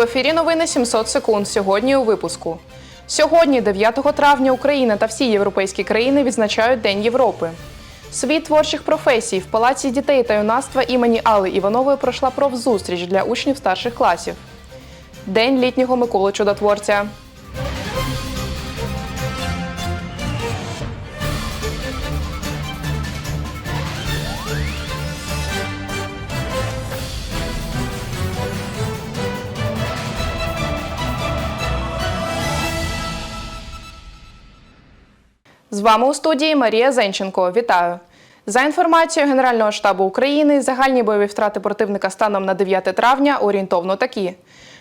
В ефірі новини 700 секунд. Сьогодні у випуску. Сьогодні, 9 травня, Україна та всі європейські країни відзначають День Європи. Світ творчих професій в Палаці дітей та юнацтва імені Алли Іванової пройшла профзустріч для учнів старших класів. День літнього Миколи Чудотворця. З вами у студії Марія Зенченко. Вітаю. За інформацією Генерального штабу України, загальні бойові втрати противника станом на 9 травня орієнтовно такі: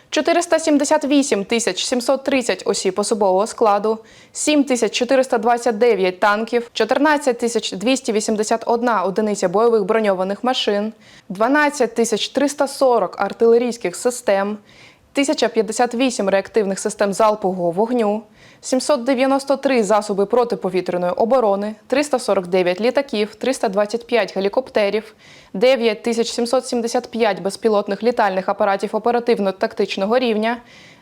478 тисяч 730 осіб особового складу, 7 тисяч 429 танків, 14 тисяч 281 одиниця бойових броньованих машин, 12 тисяч 340 артилерійських систем, 1058 реактивних систем залпового вогню, 793 засоби протиповітряної оборони, 349 літаків, 325 гелікоптерів, 9775 безпілотних літальних апаратів оперативно-тактичного рівня,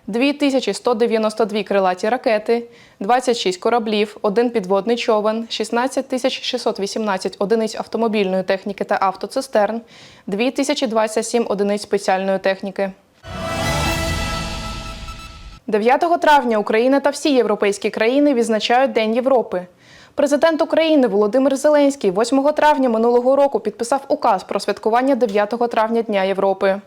2192 крилаті ракети, 26 кораблів, 1 підводний човен, 16618 одиниць автомобільної техніки та автоцистерн, 2027 одиниць спеціальної техніки. 9 травня Україна та всі європейські країни відзначають День Європи. Президент України Володимир Зеленський 8 травня минулого року підписав указ про святкування 9 травня Дня Європи.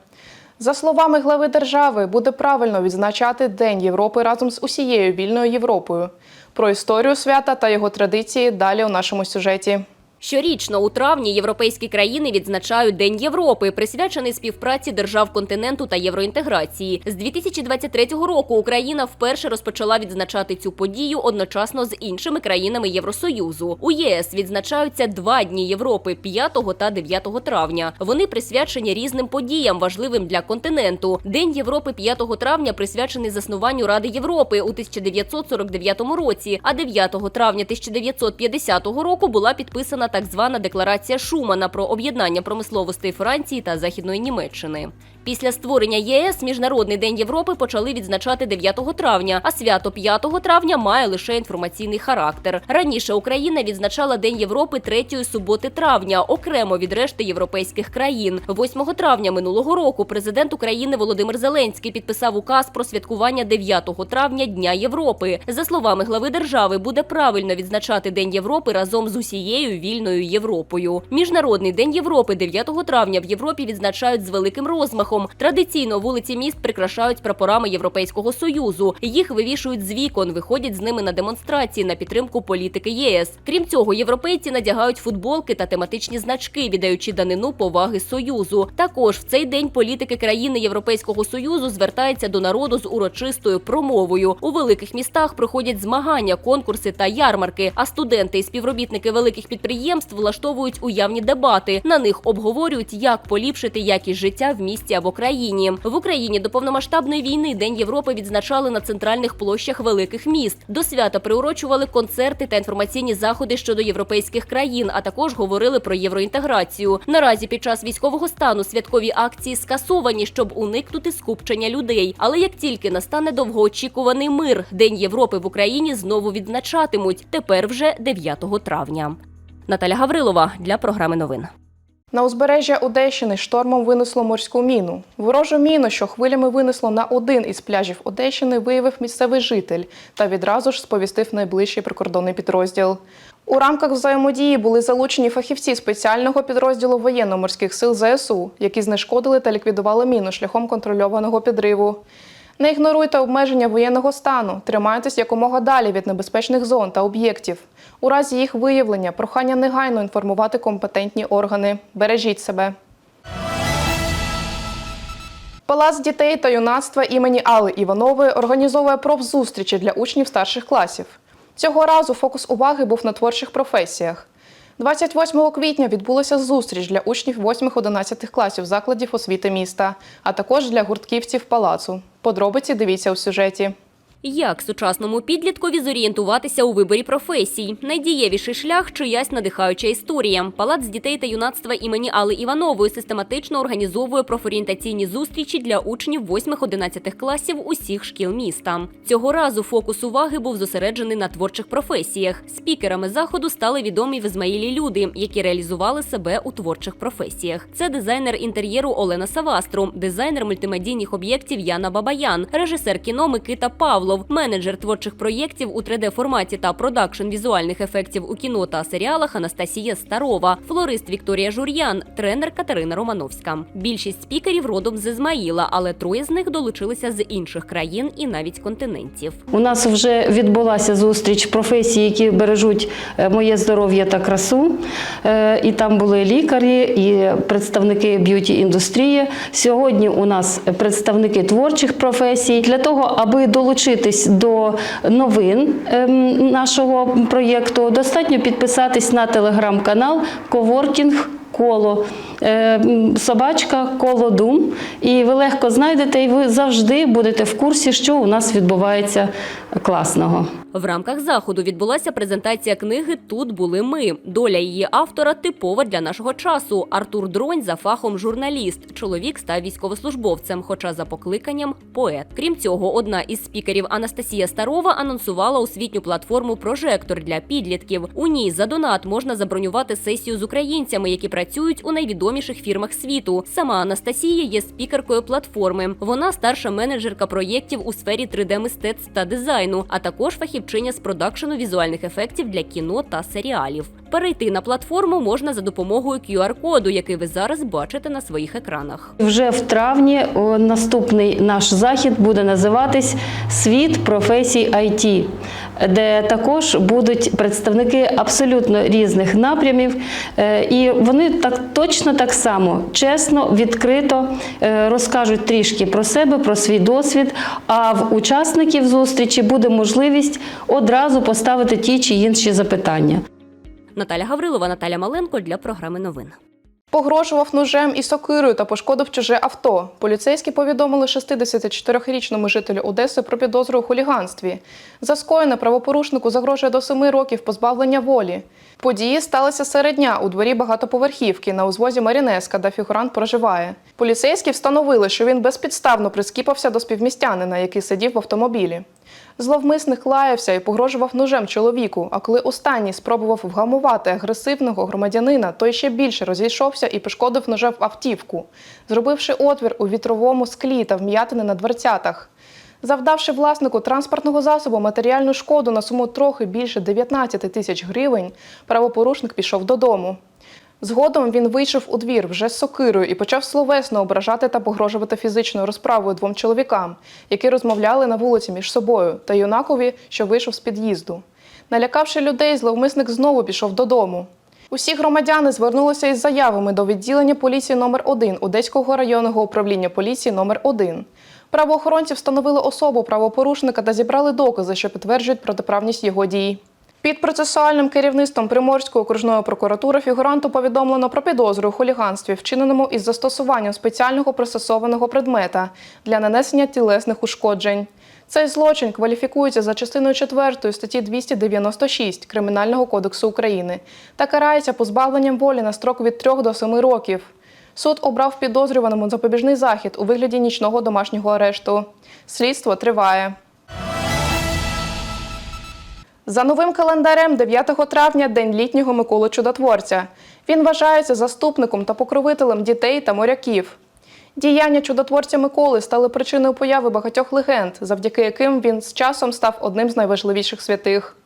За словами глави держави, буде правильно відзначати День Європи разом з усією вільною Європою. Про історію свята та його традиції далі у нашому сюжеті. Щорічно у травні європейські країни відзначають День Європи, присвячений співпраці держав континенту та євроінтеграції. З 2023 року Україна вперше розпочала відзначати цю подію одночасно з іншими країнами Євросоюзу. У ЄС відзначаються два дні Європи 5 та 9 травня. Вони присвячені різним подіям, важливим для континенту. День Європи 5 травня присвячений заснуванню Ради Європи у 1949 році, а 9 травня 1950 року була підписана так звана декларація Шумана про об'єднання промисловостей Франції та Західної Німеччини. Після створення ЄС Міжнародний день Європи почали відзначати 9 травня, а свято 5 травня має лише інформаційний характер. Раніше Україна відзначала День Європи третьої суботи травня, окремо від решти європейських країн. 8 травня минулого року президент України Володимир Зеленський підписав указ про святкування 9 травня Дня Європи. За словами глави держави, буде правильно відзначати День Європи разом з усією вільною Європою. Міжнародний день Європи 9 травня в Європі відзначають з великим розмахом. Традиційно вулиці міст прикрашають прапорами Європейського союзу. Їх вивішують з вікон, виходять з ними на демонстрації на підтримку політики ЄС. Крім цього, європейці надягають футболки та тематичні значки, віддаючи данину поваги союзу. Також в цей день політики країни Європейського союзу звертаються до народу з урочистою промовою. У великих містах проходять змагання, конкурси та ярмарки. А студенти і співробітники великих підприємств влаштовують уявні дебати. На них обговорюють, як поліпшити якість життя в місті або країні. В Україні до повномасштабної війни День Європи відзначали на центральних площах великих міст. До свята приурочували концерти та інформаційні заходи щодо європейських країн, а також говорили про євроінтеграцію. Наразі під час військового стану святкові акції скасовані, щоб уникнути скупчення людей. Але як тільки настане довгоочікуваний мир, День Європи в Україні знову відзначатимуть. Тепер вже 9 травня. Наталя Гаврилова для програми новин. На узбережжя Одещини штормом винесло морську міну. Ворожу міну, що хвилями винесло на один із пляжів Одещини, виявив місцевий житель та відразу ж сповістив найближчий прикордонний підрозділ. У рамках взаємодії були залучені фахівці спеціального підрозділу воєнно-морських сил ЗСУ, які знешкодили та ліквідували міну шляхом контрольованого підриву. Не ігноруйте обмеження воєнного стану, тримайтесь якомога далі від небезпечних зон та об'єктів. У разі їх виявлення прохання негайно інформувати компетентні органи. Бережіть себе. Палац дітей та юнацтва імені Алли Іванової організовує профзустрічі для учнів старших класів. Цього разу фокус уваги був на творчих професіях. 28 квітня відбулася зустріч для учнів 8-11 класів закладів освіти міста, а також для гуртківців палацу. Подробиці дивіться у сюжеті. Як сучасному підліткові зорієнтуватися у виборі професій? Найдієвіший шлях чиясь надихаюча історія. Палац дітей та юнацтва імені Алли Іванової систематично організовує профорієнтаційні зустрічі для учнів 8-11 класів усіх шкіл міста. Цього разу фокус уваги був зосереджений на творчих професіях. Спікерами заходу стали відомі в Ізмаїлі люди, які реалізували себе у творчих професіях. Це дизайнер інтер'єру Олена Савастру, дизайнер мультимедійних об'єктів Яна Бабаян, режисер кіно Микита Павлов, менеджер творчих проєктів у 3D-форматі та продакшн візуальних ефектів у кіно та серіалах Анастасія Старова, флорист Вікторія Жур'ян, тренер Катерина Романовська. Більшість спікерів родом з Ізмаїла, але троє з них долучилися з інших країн і навіть континентів. У нас вже відбулася зустріч професій, які бережуть е, моє здоров'я та красу. Е, І там були лікарі, і представники б'юті індустрії. Сьогодні у нас представники творчих професій для того, аби долучитись до новин ем, нашого проєкту, достатньо підписатись на телеграм-канал Коворкінг. Коло собачка, коло дум, і ви легко знайдете, і ви завжди будете в курсі, що у нас відбувається класного. В рамках заходу відбулася презентація книги Тут були ми. Доля її автора типова для нашого часу. Артур Дронь за фахом журналіст. Чоловік став військовослужбовцем, хоча за покликанням поет. Крім цього, одна із спікерів Анастасія Старова анонсувала освітню платформу Прожектор для підлітків. У ній за донат можна забронювати сесію з українцями, які працюють у найвідоміших фірмах світу. Сама Анастасія є спікеркою платформи. Вона старша менеджерка проєктів у сфері 3D-мистецтв та дизайну, а також фахівчиня з продакшену візуальних ефектів для кіно та серіалів. Перейти на платформу можна за допомогою QR-коду, який ви зараз бачите на своїх екранах. Вже в травні наступний наш захід буде називатись Світ професій IT, де також будуть представники абсолютно різних напрямів, Е, і вони так точно так само чесно, відкрито е, розкажуть трішки про себе, про свій досвід. А в учасників зустрічі буде можливість одразу поставити ті чи інші запитання. Наталя Гаврилова, Наталя Маленко для програми новин. Погрожував ножем і сокирою та пошкодив чуже авто. Поліцейські повідомили 64-річному жителю Одеси про підозру у хуліганстві. За скоєне правопорушнику загрожує до 7 років позбавлення волі. Події сталися серед дня у дворі багатоповерхівки на узвозі Марінеска, де фігурант проживає. Поліцейські встановили, що він безпідставно прискіпався до співмістянина, який сидів в автомобілі. Зловмисник лаявся і погрожував ножем чоловіку. А коли останній спробував вгамувати агресивного громадянина, той ще більше розійшовся і пошкодив ножем автівку, зробивши отвір у вітровому склі та вм'ятини на дверцятах. Завдавши власнику транспортного засобу матеріальну шкоду на суму трохи більше 19 тисяч гривень, правопорушник пішов додому. Згодом він вийшов у двір вже з сокирою і почав словесно ображати та погрожувати фізичною розправою двом чоловікам, які розмовляли на вулиці між собою, та юнакові, що вийшов з під'їзду. Налякавши людей, зловмисник знову пішов додому. Усі громадяни звернулися із заявами до відділення поліції номер 1 Одеського районного управління поліції номер 1 Правоохоронці встановили особу правопорушника та зібрали докази, що підтверджують протиправність його дій. Під процесуальним керівництвом Приморської окружної прокуратури фігуранту повідомлено про підозру у хуліганстві, вчиненому із застосуванням спеціального пристосованого предмета для нанесення тілесних ушкоджень. Цей злочин кваліфікується за частиною 4 статті 296 Кримінального кодексу України та карається позбавленням волі на строк від 3 до 7 років. Суд обрав підозрюваному запобіжний захід у вигляді нічного домашнього арешту. Слідство триває. За новим календарем 9 травня День літнього Миколи Чудотворця. Він вважається заступником та покровителем дітей та моряків. Діяння чудотворця Миколи стали причиною появи багатьох легенд, завдяки яким він з часом став одним з найважливіших святих.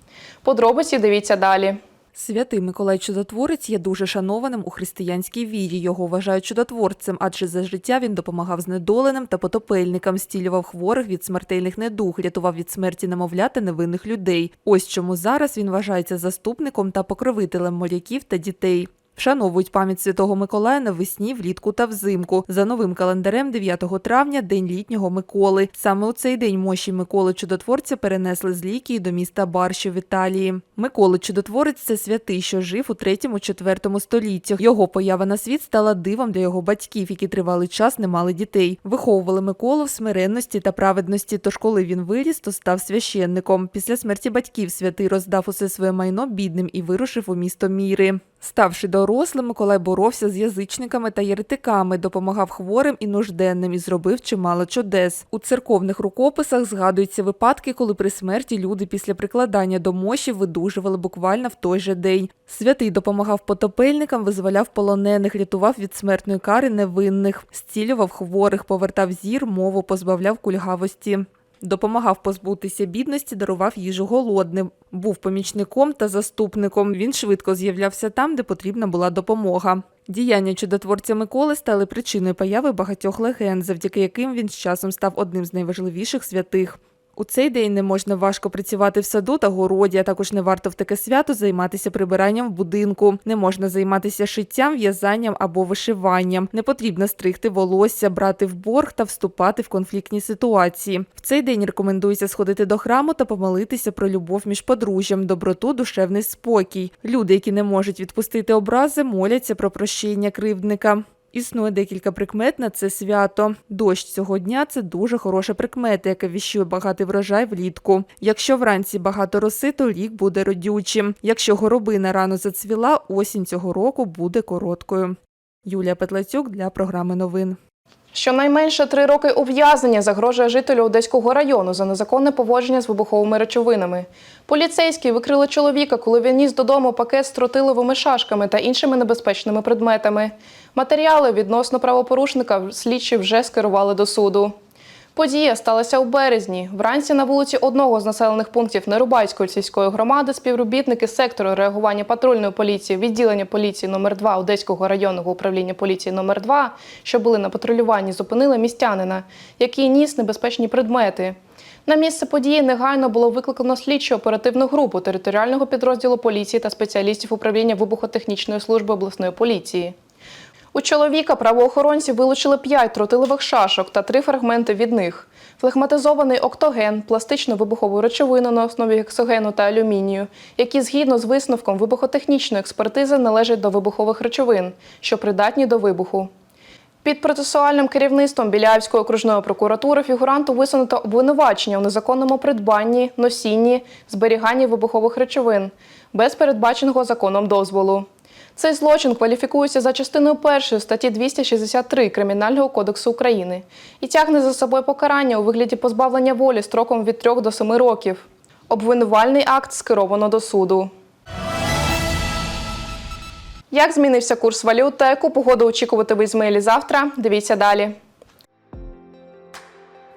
Подробиці дивіться далі. Святий Миколай Чудотворець є дуже шанованим у християнській вірі. Його вважають чудотворцем, адже за життя він допомагав знедоленим та потопельникам, стілював хворих від смертельних недуг, рятував від смерті немовляти невинних людей. Ось чому зараз він вважається заступником та покровителем моряків та дітей. Вшановують пам'ять Святого Миколая навесні, влітку та взимку. За новим календарем 9 травня День літнього Миколи. Саме у цей день мощі Миколи Чудотворця перенесли з Лікії до міста Барші в Італії. Миколи Чудотворець це святий, що жив у 3-4 століттях. Його поява на світ стала дивом для його батьків, які тривалий час не мали дітей. Виховували Миколу в смиренності та праведності. Тож, коли він виріс, то став священником. Після смерті батьків святий роздав усе своє майно бідним і вирушив у місто Міри. Ставши дорослим, Миколай боровся з язичниками та єретиками, допомагав хворим і нужденним і зробив чимало чудес. У церковних рукописах згадуються випадки, коли при смерті люди після прикладання до мощі видужували буквально в той же день. Святий допомагав потопельникам, визволяв полонених, рятував від смертної кари невинних, зцілював хворих, повертав зір, мову, позбавляв кульгавості. Допомагав позбутися бідності, дарував їжу голодним. Був помічником та заступником. Він швидко з'являвся там, де потрібна була допомога. Діяння чудотворця Миколи стали причиною появи багатьох легенд, завдяки яким він з часом став одним з найважливіших святих. У цей день не можна важко працювати в саду та городі, а також не варто в таке свято займатися прибиранням в будинку. Не можна займатися шиттям, в'язанням або вишиванням. Не потрібно стригти волосся, брати в борг та вступати в конфліктні ситуації. В цей день рекомендується сходити до храму та помолитися про любов між подружжям, доброту, душевний спокій. Люди, які не можуть відпустити образи, моляться про прощення кривдника. Існує декілька прикмет на це свято. Дощ цього дня це дуже хороша прикмета, яка віщує багатий врожай влітку. Якщо вранці багато роси, то рік буде родючим. Якщо горобина рано зацвіла, осінь цього року буде короткою. Юлія Петлацюк для програми новин. Щонайменше три роки ув'язнення загрожує жителю Одеського району за незаконне поводження з вибуховими речовинами. Поліцейські викрили чоловіка, коли він ніс додому пакет з тротиловими шашками та іншими небезпечними предметами. Матеріали відносно правопорушника слідчі вже скерували до суду. Подія сталася у березні. Вранці на вулиці одного з населених пунктів Нерубайської сільської громади співробітники сектору реагування патрульної поліції відділення поліції номер 2 Одеського районного управління поліції номер 2 що були на патрулюванні, зупинили містянина, який ніс небезпечні предмети. На місце події негайно було викликано слідчу оперативну групу територіального підрозділу поліції та спеціалістів управління вибухотехнічної служби обласної поліції. У чоловіка правоохоронці вилучили 5 тротилових шашок та три фрагменти від них. Флегматизований октоген, пластичну вибухову речовину на основі гексогену та алюмінію, які згідно з висновком вибухотехнічної експертизи належать до вибухових речовин, що придатні до вибуху. Під процесуальним керівництвом Біляївської окружної прокуратури фігуранту висунуто обвинувачення у незаконному придбанні, носінні, зберіганні вибухових речовин без передбаченого законом дозволу. Цей злочин кваліфікується за частиною першої статті 263 Кримінального кодексу України і тягне за собою покарання у вигляді позбавлення волі строком від 3 до 7 років. Обвинувальний акт скеровано до суду. Як змінився курс валют та яку погоду очікувати в Ізмаїлі завтра? Дивіться далі.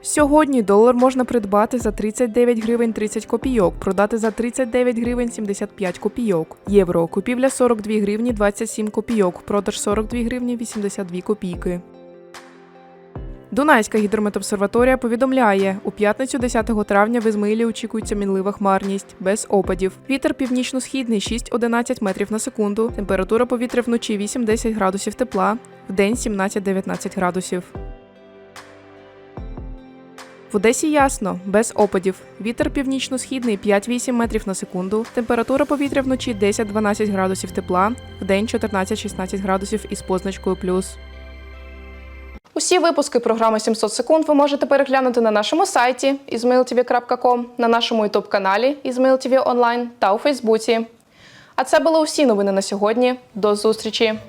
Сьогодні долар можна придбати за 39 гривень 30 копійок, продати за 39 гривень 75 копійок. Євро купівля 42 гривні 27 копійок, продаж 42 гривні 82 копійки. Дунайська гідрометобсерваторія повідомляє, у п'ятницю 10 травня в Ізмаїлі очікується мінлива хмарність, без опадів. Вітер північно-східний 6-11 метрів на секунду. Температура повітря вночі 8-10 градусів тепла, вдень 17-19 градусів. В Одесі ясно, без опадів. Вітер північно-східний 5-8 метрів на секунду. Температура повітря вночі 10-12 градусів тепла, вдень 14-16 градусів із позначкою плюс. Усі випуски програми 700 секунд ви можете переглянути на нашому сайті izmailtv.com, на нашому youtube каналі IzmailTV Online та у Фейсбуці. А це були усі новини на сьогодні. До зустрічі!